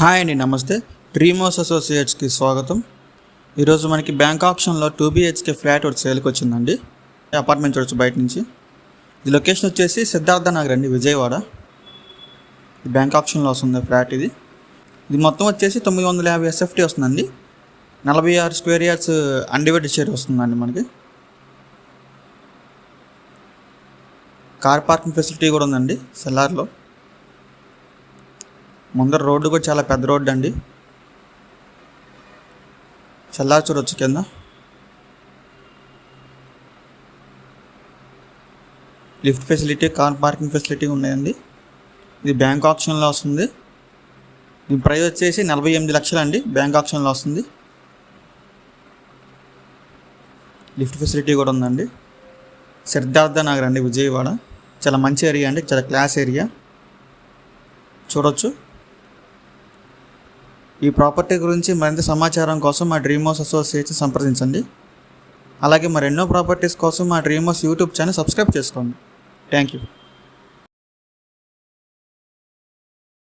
Hi అండి నమస్తే. డ్రీమోస్ అసోసియేట్స్కి స్వాగతం. ఈరోజు మనకి బ్యాంక్ ఆప్షన్లో టూ బిహెచ్కే ఫ్లాట్ ఒకటి సేల్కి వచ్చిందండి. అపార్ట్మెంట్ చూడొచ్చు బయట నుంచి. ఇది లొకేషన్ వచ్చేసి సిద్ధార్థ నగర్ అండి విజయవాడ. బ్యాంక్ ఆప్షన్లో వస్తుంది ఫ్లాట్ ఇది. ఇది మొత్తం వచ్చేసి తొమ్మిది వందల యాభై ఎస్ఎఫ్టీ వస్తుందండి. నలభై ఆరు స్క్వేర్ యార్డ్స్ అన్డివైడెడ్ షేర్ వస్తుందండి మనకి. కార్ పార్కింగ్ ఫెసిలిటీ కూడా ఉందండి సెల్లార్లో. ముందర రోడ్డు కూడా చాలా పెద్ద రోడ్డు అండి. చల్లారి చూడొచ్చు కింద. Lift facility car parking facility ఉన్నాయండి. ఇది బ్యాంక్ ఆప్షన్లో వస్తుంది. దీని ప్రైస్ వచ్చేసి నలభై ఎనిమిది లక్షలు అండి బ్యాంక్ ఆప్షన్లో వస్తుంది. లిఫ్ట్ ఫెసిలిటీ కూడా ఉందండి. సిద్ధార్థ నగర్ అండి విజయవాడ. చాలా మంచి ఏరియా అండి. చాలా క్లాస్ ఏరియా. చూడొచ్చు. ఈ ప్రాపర్టీ గురించి మరింత సమాచారం కోసం మా డ్రీమోస్ అసోసియేషన్ సంప్రదించండి. అలాగే మరెన్నో ప్రాపర్టీస్ కోసం మా డ్రీమోస్ యూట్యూబ్ ఛానల్ సబ్స్క్రైబ్ చేసుకోండి. Thank you